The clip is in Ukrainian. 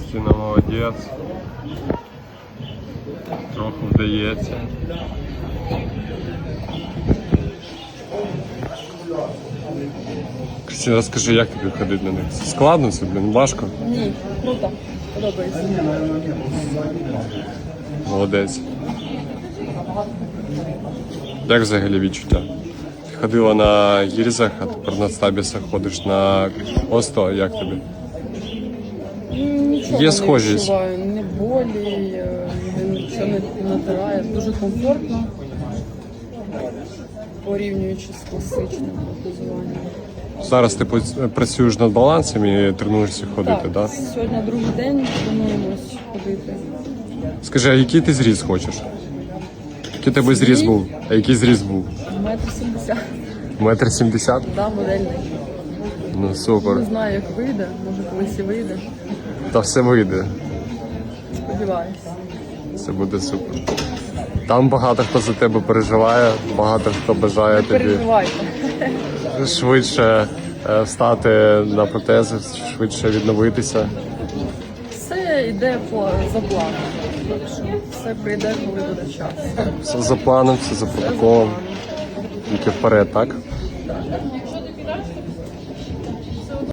Стіна молодець. Трохи вдається. Кристина, розкажи, як тобі ходити на них? Складно це, блін, важко? Ні, круто. Подобається. Молодець. Як взагалі відчуття? Ходила на гірзах, а тепер на стабісах ходиш на Осто, як тобі? Нічого Є не відчуваю, не болі, е, нічого не натирає. Дуже комфортно, порівнюючи з класичним протезуванням. Зараз ти працюєш над балансом і тренуєшся ходити, так? Да? Сьогодні другий день тренуємось ходити. Скажи, а який ти зріст хочеш? Який тебе Свій? був? А який зріст був? Метр сімдесят. Метр сімдесят? Да, модельний. Ну супер. Не знаю, як вийде, може колись і вийде. Та все вийде. Сподіваюся. Це буде супер. Там багато хто за тебе переживає, багато хто бажає Не тобі швидше е, встати на протези, швидше відновитися йде по за планом. Так все прийде, коли буде час. Все за планом, все за протоколом. Тільки вперед, так?